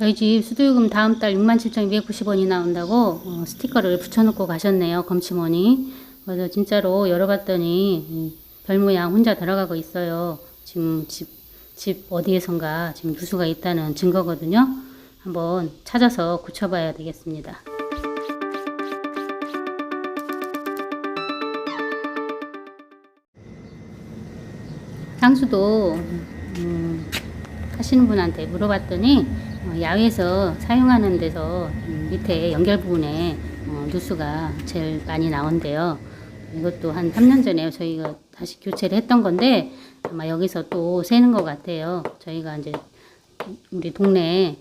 저희 집 수도요금 다음 달 67,290원이 나온다고 어, 스티커를 붙여놓고 가셨네요. 검침원이. 그래서 진짜로 열어봤더니 음, 별 모양 혼자 들어가고 있어요. 지금 집, 집 어디에선가 지금 누수가 있다는 증거거든요. 한번 찾아서 고쳐봐야 되겠습니다. 상수도 음, 하시는 분한테 물어봤더니 어, 야외에서 사용하는 데서 음, 밑에 연결 부분에 어, 누수가 제일 많이 나온대요. 이것도 한 3년 전에 저희가 다시 교체를 했던 건데 아마 여기서 또 새는 것 같아요. 저희가 이제 우리 동네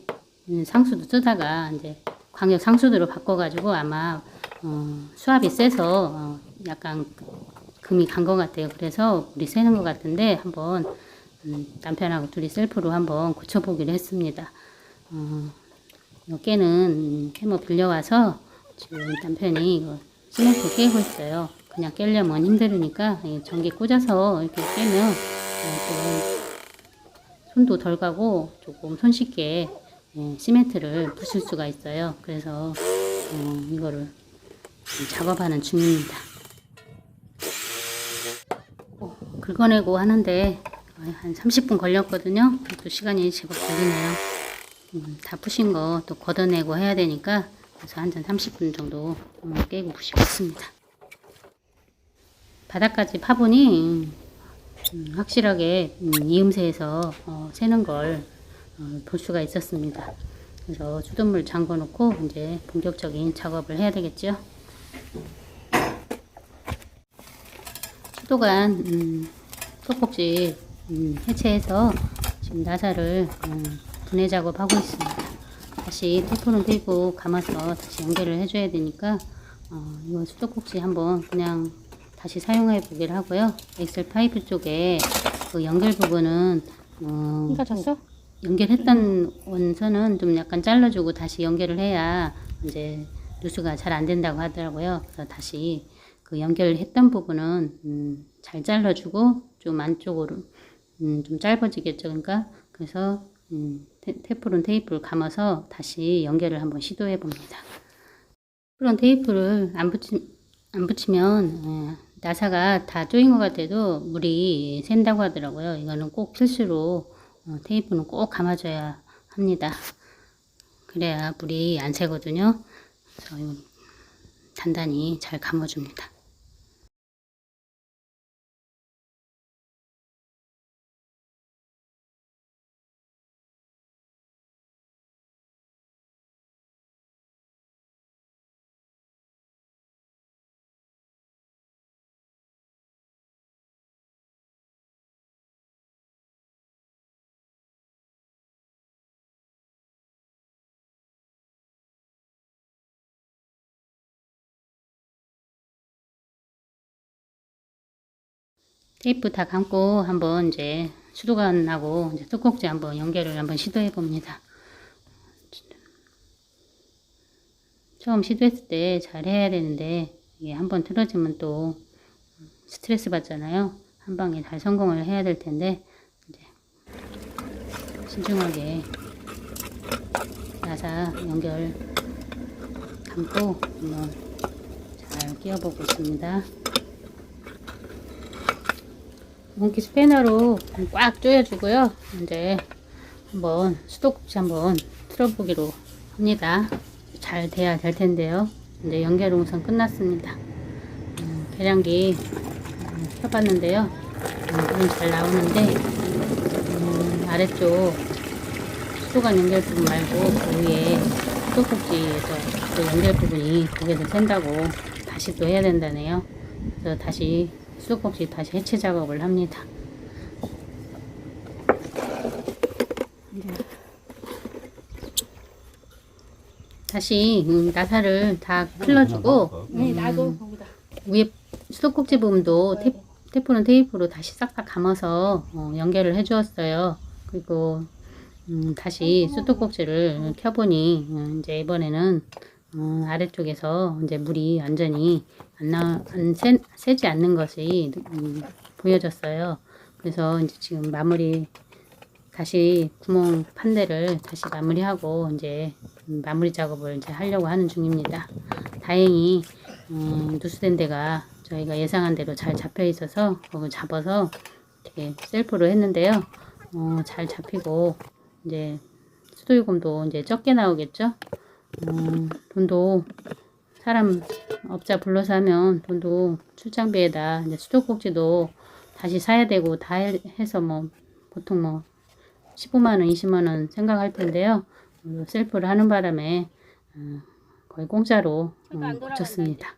음, 상수도 쓰다가 이제 광역 상수도로 바꿔가지고 아마 어, 수압이 세서 어, 약간 금이 간 것 같아요. 그래서 물이 새는 것 같은데 한번 음, 남편하고 둘이 셀프로 한번 고쳐보기로 했습니다. 어, 이 깨는 음, 캐머 빌려와서 지금 남편이 이거 시멘트 깨고 있어요. 그냥 깨려면 힘들으니까 이 전기 꽂아서 이렇게 깨면 어, 좀 손도 덜 가고 조금 손쉽게 예, 시멘트를 부술 수가 있어요. 그래서 어, 이거를 작업하는 중입니다. 어, 긁어내고 하는데 한 30분 걸렸거든요. 그래도 시간이 제법 걸리네요. 음, 다 부신 거 또 걷어내고 해야 되니까 그래서 한 잔 30분 정도 음, 깨고 부시겠습니다. 바닥까지 파보니 음, 확실하게 음, 이음새에서 어, 새는 걸 어, 볼 수가 있었습니다. 그래서 수돗물 잠궈 놓고 이제 본격적인 작업을 해야 되겠죠. 수도관 음, 톱꼭지 음, 해체해서 지금 나사를 음, 분해 작업하고 있습니다. 다시 테프는 들고 감아서 다시 연결을 해줘야 되니까 어, 이거 수도꼭지 한번 그냥 다시 사용해 보기를 하고요. 엑셀 파이프 쪽에 그 연결 부분은 어, 졌어? 연결했던 원선은 좀 약간 잘라주고 다시 연결을 해야 이제 누수가 잘 안 된다고 하더라고요. 그래서 다시 그 연결했던 부분은 음, 잘 잘라주고 좀 안쪽으로 음, 좀 짧아지겠죠. 그러니까 그래서 음, 테, 테프론 테이프를 감아서 다시 연결을 한번 시도해 봅니다. 테프론 테이프를 안 붙이 안 붙이면 예, 나사가 다 조인 것 같아도 물이 샌다고 하더라고요. 이거는 꼭 필수로 어, 테이프는 꼭 감아줘야 합니다. 그래야 물이 안 새거든요. 그래서 단단히 잘 감아줍니다. 테이프 다 감고 한번 이제 수도관하고 이제 뚜껑지 한번 연결을 한번 시도해 봅니다. 처음 시도했을 때 잘 해야 되는데 이게 한번 틀어지면 또 스트레스 받잖아요. 한 방에 잘 성공을 해야 될 텐데 이제 신중하게 나사 연결 감고 한번 잘 끼워보고 있습니다. 몽키 스패너로 꽉 조여주고요. 이제 한번 수도꼭지 한번 틀어보기로 합니다. 잘 돼야 될 텐데요. 이제 연결 동선 끝났습니다. 음, 계량기 음, 켜봤는데요. 음, 잘 나오는데 음, 아래쪽 수도관 연결 부분 말고 그 위에 수도꼭지에서 그 연결 부분이 거기서 샌다고 다시 또 해야 된다네요. 그래서 다시 수도꼭지 다시 해체 작업을 합니다. 다시 음, 나사를 다 풀러주고 네, 나도 거기다. 위에 수도꼭지 부분도 테, 테프는 테이프로 다시 싹싹 감아서 어, 연결을 해주었어요. 그리고 음, 다시 수도꼭지를 켜보니 음, 이제 이번에는 어, 아래쪽에서 이제 물이 완전히 안 나, 안 새, 새지 않는 것이 음, 보여졌어요. 그래서 이제 지금 마무리 다시 구멍 판 데를 다시 마무리하고 이제 음, 마무리 작업을 이제 하려고 하는 중입니다. 다행히 음, 누수된 데가 저희가 예상한 대로 잘 잡혀 있어서 그걸 잡아서 이렇게 셀프로 했는데요. 어, 잘 잡히고 이제 수도요금도 이제 적게 나오겠죠. 음, 돈도 사람 업자 불러서 하면 돈도 출장비에다 이제 수도꼭지도 다시 사야 되고 다 해- 해서 뭐 보통 뭐 15만 원, 20만 원 생각할 텐데요. 어, 셀프를 하는 바람에 어, 거의 공짜로 어, 고쳤습니다.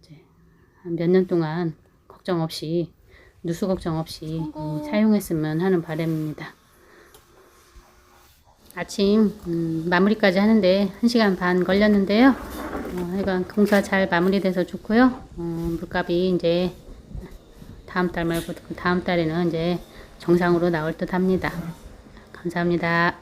이제 몇년 동안 걱정 없이 누수 걱정 없이 음, 사용했으면 하는 바람입니다. 아침 음, 마무리까지 하는데 1시간 반 걸렸는데요. 어, 공사 잘 마무리돼서 좋고요. 어, 물값이 이제 다음 달 말고 그 다음 달에는 이제 정상으로 나올 듯 합니다. 감사합니다.